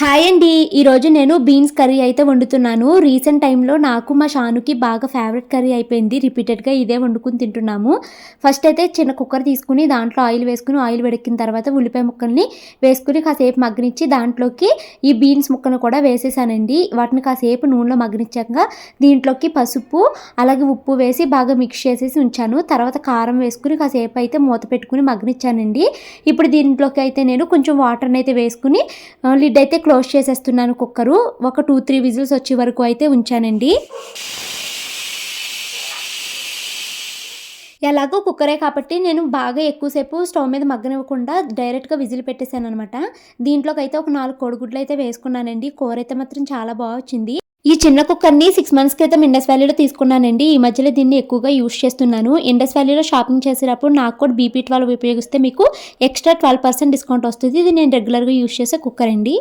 Hi అండి. ఈరోజు నేను బీన్స్ కర్రీ అయితే వండుతున్నాను. రీసెంట్ టైంలో నాకు మా షానుకి బాగా ఫేవరెట్ కర్రీ అయిపోయింది. రిపీటెడ్గా ఇదే వండుకుని తింటున్నాము. ఫస్ట్ అయితే చిన్న కుక్కర్ తీసుకుని దాంట్లో ఆయిల్ వేసుకుని ఆయిల్ వెడికిన తర్వాత ఉల్లిపాయ ముక్కల్ని వేసుకుని కాసేపు మగ్గనిచ్చి దాంట్లోకి ఈ బీన్స్ ముక్కను కూడా వేసేసానండి. వాటిని కాసేపు నూనెలో మగ్గనిచ్చాక దీంట్లోకి పసుపు అలాగే ఉప్పు వేసి బాగా మిక్స్ చేసేసి ఉంచాను. తర్వాత కారం వేసుకుని కాసేపు అయితే మూత పెట్టుకుని మగ్గనిచ్చానండి. ఇప్పుడు దీంట్లోకి అయితే నేను కొంచెం వాటర్ని అయితే వేసుకుని లిడ్ అయితే క్లోజ్ చేసేస్తున్నాను కుక్కరు. ఒక టూ త్రీ విజిల్స్ వచ్చే వరకు అయితే ఉంచానండి. ఎలాగో కుక్కరే కాబట్టి నేను బాగా ఎక్కువసేపు స్టవ్ మీద మగ్గనివ్వకుండా డైరెక్ట్గా విజిల్ పెట్టేశాను అనమాట దీంట్లోకి అయితే ఒక నాలుగు కోడిగుడ్లు అయితే వేసుకున్నానండి. కూర అయితే మాత్రం చాలా బాగా వచ్చింది. ఈ చిన్న కుక్కర్ని సిక్స్ మంత్స్ క్రితం ఇండస్ వ్యాలీలో తీసుకున్నానండి. ఈ మధ్యలో దీన్ని ఎక్కువగా యూస్ చేస్తున్నాను. ఇండస్ వ్యాలీలో షాపింగ్ చేసేటప్పుడు నాకు కూడా బీపీ ట్వెల్వ్ ఉపయోగిస్తే మీకు ఎక్స్ట్రా ట్వెల్వ్ పర్సెంట్ డిస్కౌంట్ వస్తుంది. ఇది నేను రెగ్యులర్గా యూస్ చేసే కుక్కర్ అండి